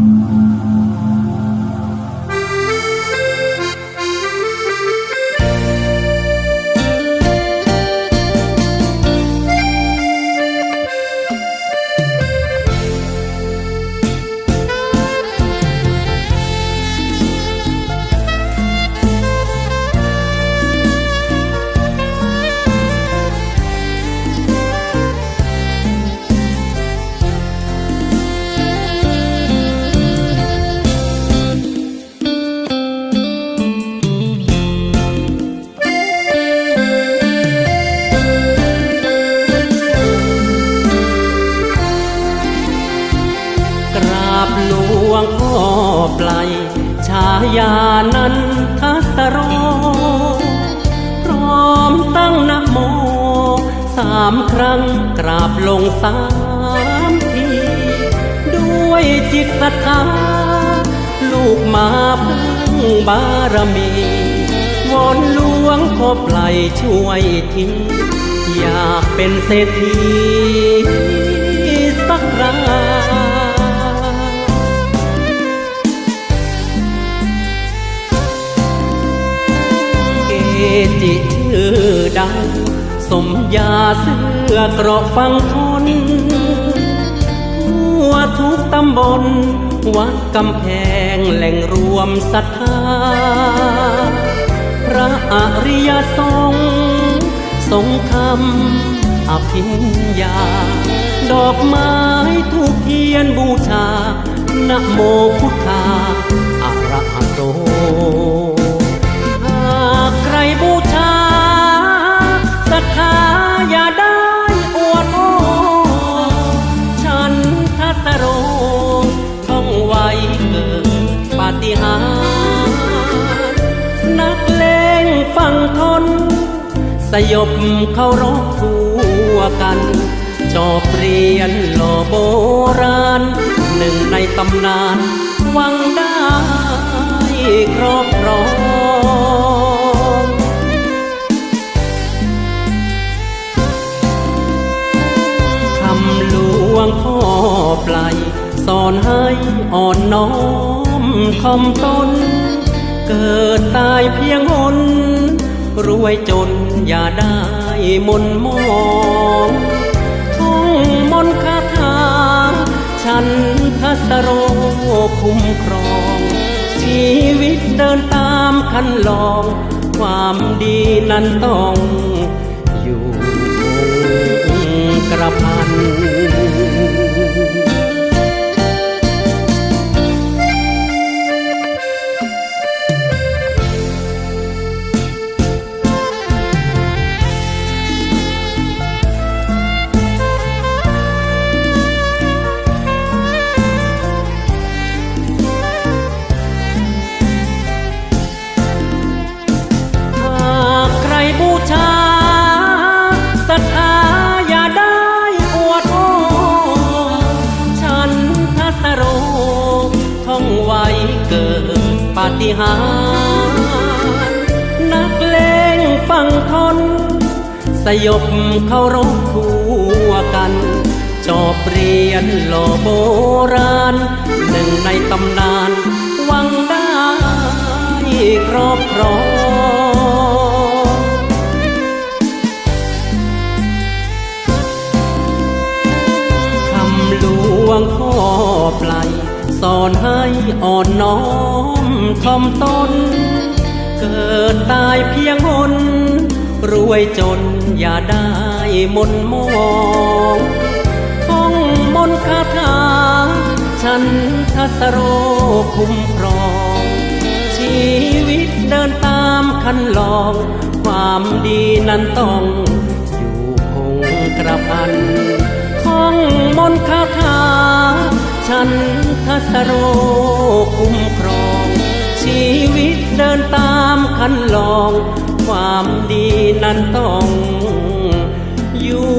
Mm-hmm. หลวงพ่อไกลชายานันทัสโร พร้อมตั้งนะโม สามครั้งกราบลงสามที ด้วยจิตศรัทธาลูกมาพึ่งบารมีวอนหลวงพ่อไกลช่วยทีอยากเป็นเศรษฐีสักครา จิชื่อดัง สมยาเสื้อกรอกฟังทนทั่วทุกตำบล วัดกำแพงแหล่งรวมศรัทธา พระอริยสงฆ์ทรงธรรมอภิญญา ดอกไม้ทูกเทียนบูชานะโมพุทธา ยบเคารพทั่วกัน จอบเรียนหล่อโบราณ หนึ่งในตำนานวังได้ครอบครองคำหลวงพ่อปลายสอนให้อ่อนน้อมทอมตนเกิดตายเพียงหน รวยจนอย่าได้มนมองท่องมนคาถา ฉันทัสโรคุ้มครอง ชีวิตเดินตามคันลอง ความดีนั้นต้องอยู่คงกระพัน องไว้เกิดปาฏิหาริย์นักเลงฟังทน สยบเคารพทั่วกัน จอบเรียนหล่อโบราณ หนึ่งในตำนานวังได้ครอบครองคำหลวงพ่อปลาย สอนให้อ่อนน้อมทอมตน เกิดตายเพียงหนรวยจนอย่าได้มนมองท่องมนต์คาถาฉันทัสโรคุ้มครอง ชีวิตเดินตามคันลอง ความดีนั้นต้องอยู่คงกระพันท่องมนต์คาถาฉัน ทัสโรคุ้มครอง ชีวิตเดินตามคันลอง ความดีนั้นต้องอยู่